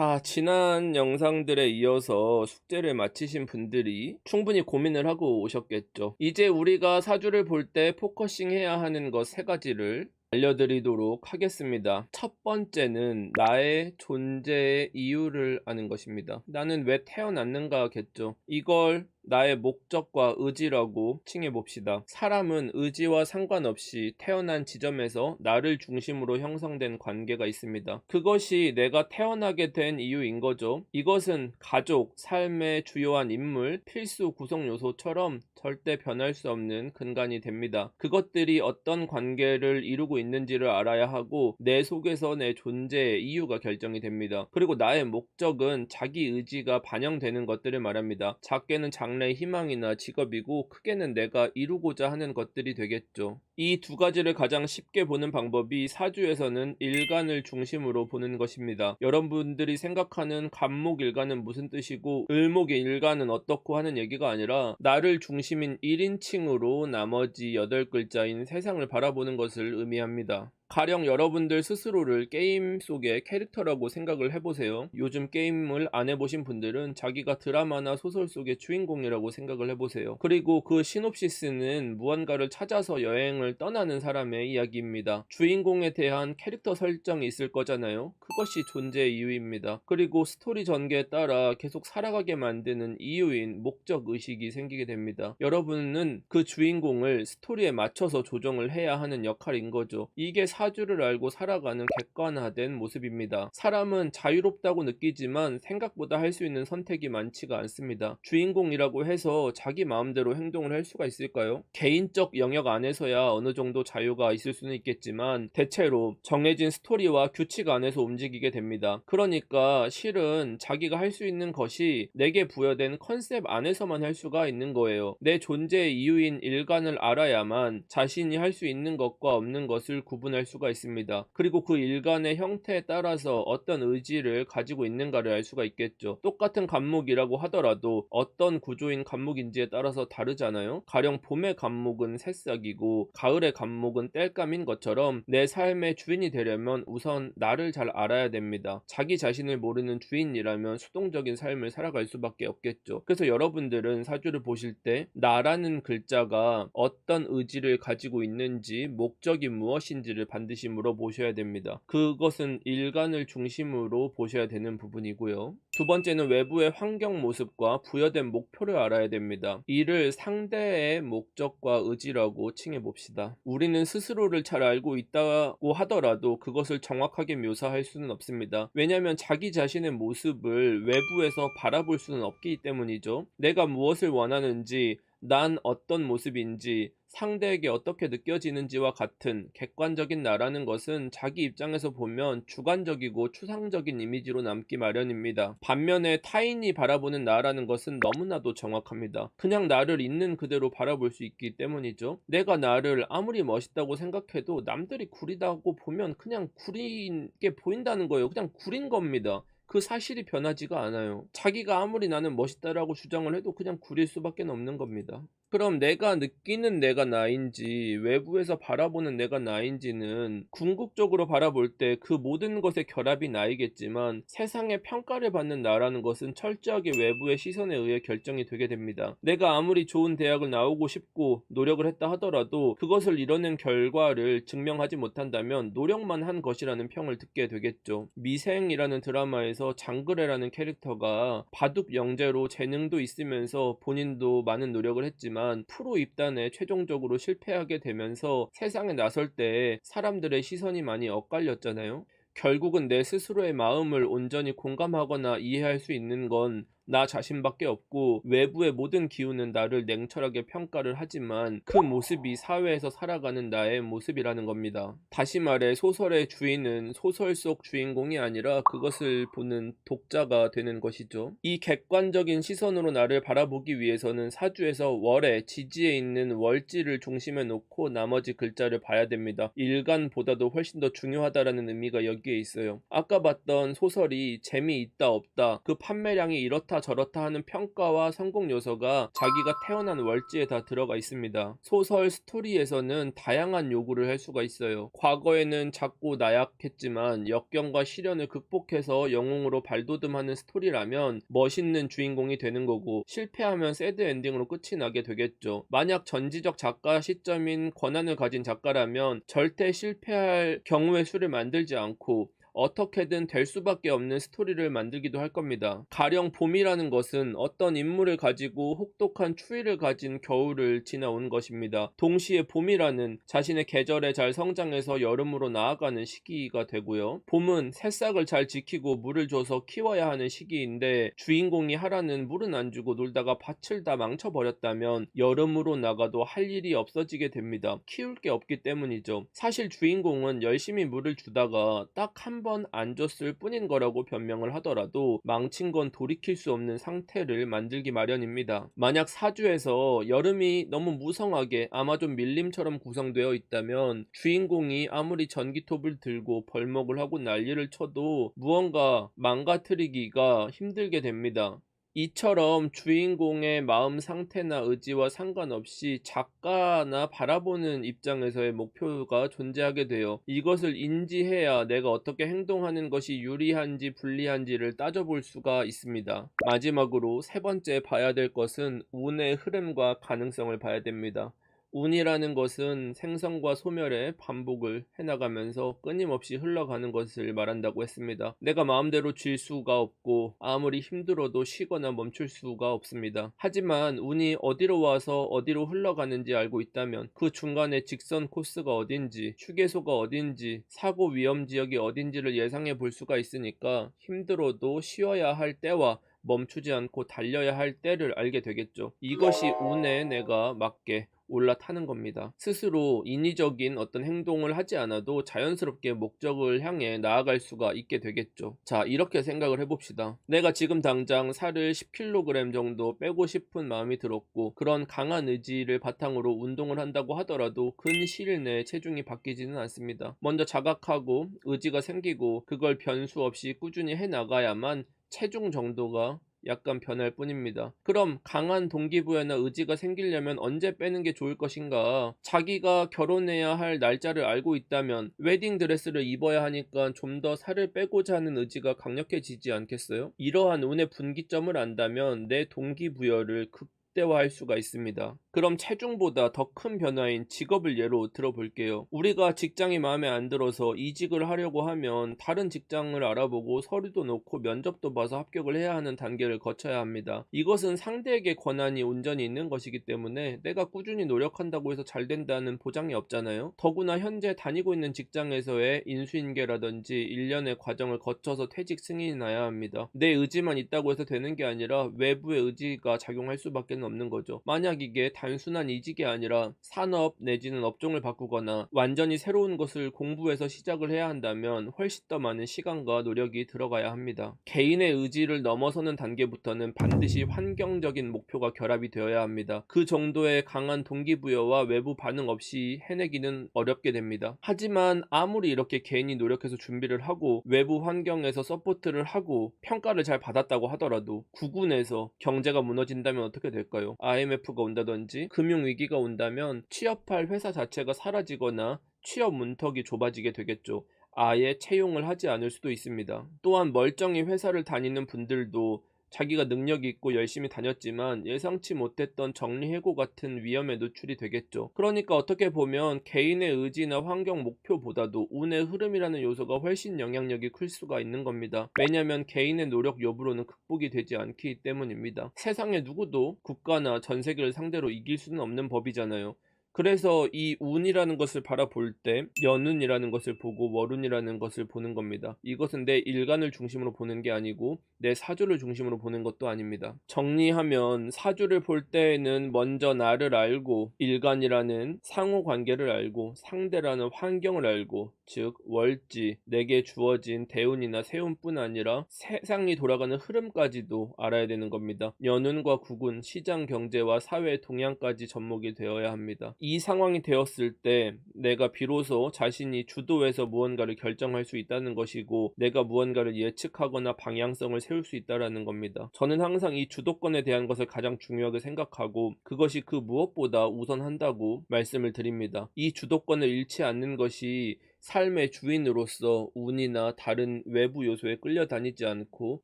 자, 지난 영상들에 이어서 숙제를 마치신 분들이 충분히 고민을 하고 오셨겠죠. 이제 우리가 사주를 볼 때 포커싱 해야 하는 것 세 가지를 알려드리도록 하겠습니다. 첫 번째는 나의 존재의 이유를 아는 것입니다. 나는 왜 태어났는가겠죠. 이걸 나의 목적과 의지라고 칭해 봅시다. 사람은 의지와 상관없이 태어난 지점에서 나를 중심으로 형성된 관계가 있습니다. 그것이 내가 태어나게 된 이유인 거죠. 이것은 가족, 삶의 주요한 인물, 필수 구성 요소처럼 절대 변할 수 없는 근간이 됩니다. 그것들이 어떤 관계를 이루고 있는지를 알아야 하고 내 속에서 내 존재의 이유가 결정이 됩니다. 그리고 나의 목적은 자기 의지가 반영되는 것들을 말합니다. 작게는 장래 의 희망이나 직업이고 크게는 내가 이루고자 하는 것들이 되겠죠. 이 두 가지를 가장 쉽게 보는 방법이 사주에서는 일간을 중심으로 보는 것입니다. 여러분들이 생각하는 간목 일간은 무슨 뜻이고 을목 일간은 어떻고 하는 얘기가 아니라 나를 중심인 1인칭으로 나머지 8글자인 세상을 바라보는 것을 의미합니다. 가령 여러분들 스스로를 게임 속의 캐릭터라고 생각을 해보세요. 요즘 게임을 안 해보신 분들은 자기가 드라마나 소설 속의 주인공이라고 생각을 해보세요. 그리고 그 시놉시스는 무언가를 찾아서 여행을 떠나는 사람의 이야기입니다. 주인공에 대한 캐릭터 설정이 있을 거잖아요. 그것이 존재의 이유입니다. 그리고 스토리 전개에 따라 계속 살아가게 만드는 이유인 목적 의식이 생기게 됩니다. 여러분은 그 주인공을 스토리에 맞춰서 조정을 해야 하는 역할인 거죠. 이게 사주를 알고 살아가는 객관화된 모습입니다. 사람은 자유롭다고 느끼지만 생각보다 할 수 있는 선택이 많지가 않습니다. 주인공이라고 해서 자기 마음대로 행동을 할 수가 있을까요? 개인적 영역 안에서야 어느 정도 자유가 있을 수는 있겠지만 대체로 정해진 스토리와 규칙 안에서 움직이게 됩니다. 그러니까 실은 자기가 할 수 있는 것이 내게 부여된 컨셉 안에서만 할 수가 있는 거예요. 내 존재의 이유인 일간을 알아야만 자신이 할 수 있는 것과 없는 것을 구분할 수가 있습니다. 그리고 그 일간의 형태에 따라서 어떤 의지를 가지고 있는가를 알 수가 있겠죠. 똑같은 감목이라고 하더라도 어떤 구조인 감목인지에 따라서 다르잖아요. 가령 봄의 감목은 새싹이고 가을의 감목은 땔감인 것처럼 내 삶의 주인이 되려면 우선 나를 잘 알아야 됩니다. 자기 자신을 모르는 주인이라면 수동적인 삶을 살아갈 수밖에 없겠죠. 그래서 여러분들은 사주를 보실 때 나라는 글자가 어떤 의지를 가지고 있는지 목적이 무엇인지를 반 드시 물어보셔야 됩니다. 그것은 일간을 중심으로 보셔야 되는 부분이고요. 두 번째는 외부의 환경 모습과 부여된 목표를 알아야 됩니다. 이를 상대의 목적과 의지라고 칭해 봅시다. 우리는 스스로를 잘 알고 있다고 하더라도 그것을 정확하게 묘사할 수는 없습니다. 왜냐하면 자기 자신의 모습을 외부에서 바라볼 수는 없기 때문이죠. 내가 무엇을 원하는지 난 어떤 모습인지 상대에게 어떻게 느껴지는지와 같은 객관적인 나라는 것은 자기 입장에서 보면 주관적이고 추상적인 이미지로 남기 마련입니다. 반면에 타인이 바라보는 나라는 것은 너무나도 정확합니다. 그냥 나를 있는 그대로 바라볼 수 있기 때문이죠. 내가 나를 아무리 멋있다고 생각해도 남들이 구리다고 보면 그냥 구린 게 보인다는 거예요. 그냥 구린 겁니다. 그 사실이 변하지가 않아요. 자기가 아무리 나는 멋있다라고 주장을 해도 그냥 구릴 수밖에 없는 겁니다. 그럼 내가 느끼는 내가 나인지 외부에서 바라보는 내가 나인지는 궁극적으로 바라볼 때 그 모든 것의 결합이 나이겠지만 세상의 평가를 받는 나라는 것은 철저하게 외부의 시선에 의해 결정이 되게 됩니다. 내가 아무리 좋은 대학을 나오고 싶고 노력을 했다 하더라도 그것을 이뤄낸 결과를 증명하지 못한다면 노력만 한 것이라는 평을 듣게 되겠죠. 미생이라는 드라마에서 장그래라는 캐릭터가 바둑 영재로 재능도 있으면서 본인도 많은 노력을 했지만 하지만 프로 입단에 최종적으로 실패하게 되면서 세상에 나설 때 사람들의 시선이 많이 엇갈렸잖아요. 결국은 내 스스로의 마음을 온전히 공감하거나 이해할 수 있는 건나 자신밖에 없고 외부의 모든 기운은 나를 냉철하게 평가를 하지만 그 모습이 사회에서 살아가는 나의 모습이라는 겁니다. 다시 말해 소설의 주인은 소설 속 주인공이 아니라 그것을 보는 독자가 되는 것이죠. 이 객관적인 시선으로 나를 바라보기 위해서는 사주에서 월에 지지에 있는 월지를 중심에 놓고 나머지 글자를 봐야 됩니다. 일간보다도 훨씬 더 중요하다라는 의미가 여기에 있어요. 아까 봤던 소설이 재미있다 없다 그 판매량이 이렇다 저렇다 하는 평가와 성공 요소가 자기가 태어난 월지에 다 들어가 있습니다. 소설 스토리에서는 다양한 요구를 할 수가 있어요. 과거에는 작고 나약했지만 역경과 시련을 극복해서 영웅으로 발돋움하는 스토리라면 멋있는 주인공이 되는 거고 실패하면 새드 엔딩으로 끝이 나게 되겠죠. 만약 전지적 작가 시점인 권한을 가진 작가라면 절대 실패할 경우의 수를 만들지 않고 어떻게든 될 수밖에 없는 스토리를 만들기도 할 겁니다. 가령 봄이라는 것은 어떤 인물을 가지고 혹독한 추위를 가진 겨울을 지나온 것입니다. 동시에 봄이라는 자신의 계절에 잘 성장해서 여름으로 나아가는 시기가 되고요. 봄은 새싹을 잘 지키고 물을 줘서 키워야 하는 시기인데 주인공이 하라는 물은 안 주고 놀다가 밭을 다 망쳐버렸다면 여름으로 나가도 할 일이 없어지게 됩니다. 키울 게 없기 때문이죠. 사실 주인공은 열심히 물을 주다가 딱한 번 안 줬을 뿐인 거라고 변명을 하더라도 망친 건 돌이킬 수 없는 상태를 만들기 마련입니다. 만약 사주에서 여름이 너무 무성하게 아마존 밀림처럼 구성되어 있다면 주인공이 아무리 전기톱을 들고 벌목을 하고 난리를 쳐도 무언가 망가뜨리기가 힘들게 됩니다. 이처럼 주인공의 마음 상태나 의지와 상관없이 작가나 바라보는 입장에서의 목표가 존재하게 돼요. 이것을 인지해야 내가 어떻게 행동하는 것이 유리한지 불리한지를 따져볼 수가 있습니다. 마지막으로 세 번째 봐야 될 것은 운의 흐름과 가능성을 봐야 됩니다. 운이라는 것은 생성과 소멸의 반복을 해나가면서 끊임없이 흘러가는 것을 말한다고 했습니다. 내가 마음대로 질 수가 없고 아무리 힘들어도 쉬거나 멈출 수가 없습니다. 하지만 운이 어디로 와서 어디로 흘러가는지 알고 있다면 그 중간에 직선 코스가 어딘지 휴게소가 어딘지 사고 위험 지역이 어딘지를 예상해 볼 수가 있으니까 힘들어도 쉬어야 할 때와 멈추지 않고 달려야 할 때를 알게 되겠죠. 이것이 운에 내가 맞게 올라타는 겁니다. 스스로 인위적인 어떤 행동을 하지 않아도 자연스럽게 목적을 향해 나아갈 수가 있게 되겠죠. 자, 이렇게 생각을 해봅시다. 내가 지금 당장 살을 10kg 정도 빼고 싶은 마음이 들었고, 그런 강한 의지를 바탕으로 운동을 한다고 하더라도 근 시일 내에 체중이 바뀌지는 않습니다. 먼저 자각하고 의지가 생기고, 그걸 변수 없이 꾸준히 해 나가야만 체중 정도가 약간 변할 뿐입니다. 그럼 강한 동기부여나 의지가 생기려면 언제 빼는 게 좋을 것인가? 자기가 결혼해야 할 날짜를 알고 있다면 웨딩 드레스를 입어야 하니까 좀 더 살을 빼고자 하는 의지가 강력해지지 않겠어요? 이러한 운의 분기점을 안다면 내 동기부여를 극 극대화할 수가 있습니다. 그럼 체중보다 더 큰 변화인 직업을 예로 들어볼게요. 우리가 직장이 마음에 안 들어서 이직을 하려고 하면 다른 직장을 알아보고 서류도 놓고 면접도 봐서 합격을 해야 하는 단계를 거쳐야 합니다. 이것은 상대에게 권한이 온전히 있는 것이기 때문에 내가 꾸준히 노력한다고 해서 잘 된다는 보장이 없잖아요. 더구나 현재 다니고 있는 직장에서의 인수인계라든지 일련의 과정을 거쳐서 퇴직 승인이 나야 합니다. 내 의지만 있다고 해서 되는 게 아니라 외부의 의지가 작용할 수밖에 없는 거죠. 만약 이게 단순한 이직이 아니라 산업 내지는 업종을 바꾸거나 완전히 새로운 것을 공부해서 시작을 해야 한다면 훨씬 더 많은 시간과 노력이 들어가야 합니다. 개인의 의지를 넘어서는 단계부터는 반드시 환경적인 목표가 결합이 되어야 합니다. 그 정도의 강한 동기부여와 외부 반응 없이 해내기는 어렵게 됩니다. 하지만 아무리 이렇게 개인이 노력해서 준비를 하고 외부 환경에서 서포트를 하고 평가를 잘 받았다고 하더라도 구군에서 경제가 무너진다면 어떻게 될까요? IMF가 온다든지 금융위기가 온다면 취업할 회사 자체가 사라지거나 취업 문턱이 좁아지게 되겠죠. 아예 채용을 하지 않을 수도 있습니다. 또한 멀쩡히 회사를 다니는 분들도 자기가 능력이 있고 열심히 다녔지만 예상치 못했던 정리해고 같은 위험에 노출이 되겠죠. 그러니까 어떻게 보면 개인의 의지나 환경 목표보다도 운의 흐름이라는 요소가 훨씬 영향력이 클 수가 있는 겁니다. 왜냐하면 개인의 노력 여부로는 극복이 되지 않기 때문입니다. 세상에 누구도 국가나 전 세계를 상대로 이길 수는 없는 법이잖아요. 그래서 이 운이라는 것을 바라볼 때 연운이라는 것을 보고 월운이라는 것을 보는 겁니다. 이것은 내 일간을 중심으로 보는 게 아니고 내 사주를 중심으로 보는 것도 아닙니다. 정리하면 사주를 볼 때에는 먼저 나를 알고 일간이라는 상호 관계를 알고 상대라는 환경을 알고 즉 월지 내게 주어진 대운이나 세운뿐 아니라 세상이 돌아가는 흐름까지도 알아야 되는 겁니다. 연운과 국운, 시장 경제와 사회 동향까지 접목이 되어야 합니다. 이 상황이 되었을 때 내가 비로소 자신이 주도해서 무언가를 결정할 수 있다는 것이고 내가 무언가를 예측하거나 방향성을 세울 수 있다라는 겁니다. 저는 항상 이 주도권에 대한 것을 가장 중요하게 생각하고 그것이 그 무엇보다 우선한다고 말씀을 드립니다. 이 주도권을 잃지 않는 것이 삶의 주인으로서 운이나 다른 외부 요소에 끌려다니지 않고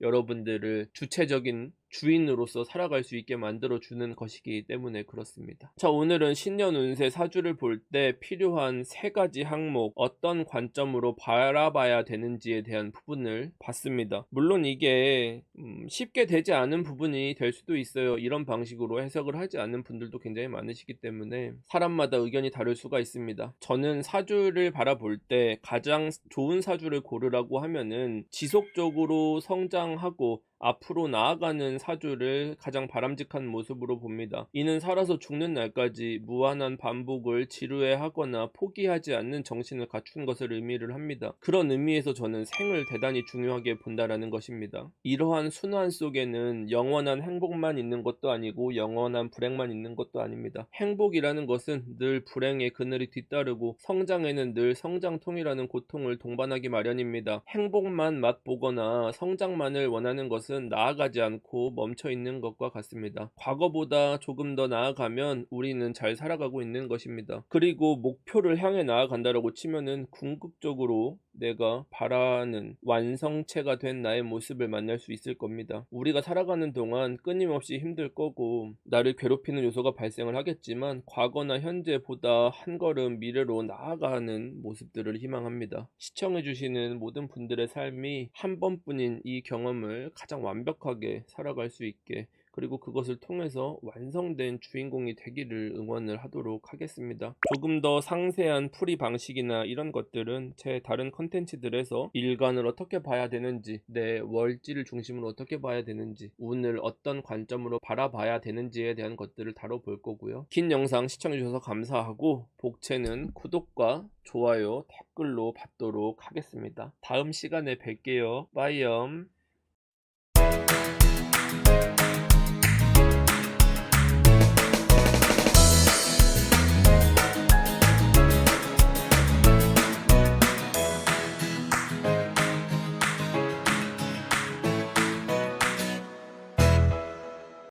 여러분들을 주체적인 주인으로서 살아갈 수 있게 만들어 주는 것이기 때문에 그렇습니다. 자, 오늘은 신년 운세 사주를 볼 때 필요한 세 가지 항목, 어떤 관점으로 바라봐야 되는지에 대한 부분을 봤습니다. 물론 이게 음, 쉽게 되지 않은 부분이 될 수도 있어요. 이런 방식으로 해석을 하지 않는 분들도 굉장히 많으시기 때문에 사람마다 의견이 다를 수가 있습니다. 저는 사주를 바라볼 때 가장 좋은 사주를 고르라고 하면은 지속적으로 성장하고 앞으로 나아가는 사주를 가장 바람직한 모습으로 봅니다. 이는 살아서 죽는 날까지 무한한 반복을 지루해 하거나 포기하지 않는 정신을 갖춘 것을 의미를 합니다. 그런 의미에서 저는 생을 대단히 중요하게 본다라는 것입니다. 이러한 순환 속에는 영원한 행복만 있는 것도 아니고 영원한 불행만 있는 것도 아닙니다. 행복이라는 것은 늘 불행의 그늘이 뒤따르고 성장에는 늘 성장통이라는 고통을 동반하기 마련입니다. 행복만 맛보거나 성장만을 원하는 것은 것은 나아가지 않고 멈춰 있는 것과 같습니다. 과거보다 조금 더 나아가면 우리는 잘 살아가고 있는 것입니다. 그리고 목표를 향해 나아간다라고 치면은 궁극적으로 내가 바라는 완성체가 된 나의 모습을 만날 수 있을 겁니다. 우리가 살아가는 동안 끊임없이 힘들 거고 나를 괴롭히는 요소가 발생을 하겠지만 과거나 현재보다 한 걸음 미래로 나아가는 모습들을 희망합니다. 시청해주시는 모든 분들의 삶이 한 번뿐인 이 경험을 가장 완벽하게 살아갈 수 있게 그리고 그것을 통해서 완성된 주인공이 되기를 응원을 하도록 하겠습니다. 조금 더 상세한 풀이 방식이나 이런 것들은 제 다른 컨텐츠들에서 일간을 어떻게 봐야 되는지, 내 월지를 중심으로 어떻게 봐야 되는지, 운을 어떤 관점으로 바라봐야 되는지에 대한 것들을 다뤄볼 거고요. 긴 영상 시청해주셔서 감사하고 복채는 구독과 좋아요, 댓글로 받도록 하겠습니다. 다음 시간에 뵐게요. 빠이염.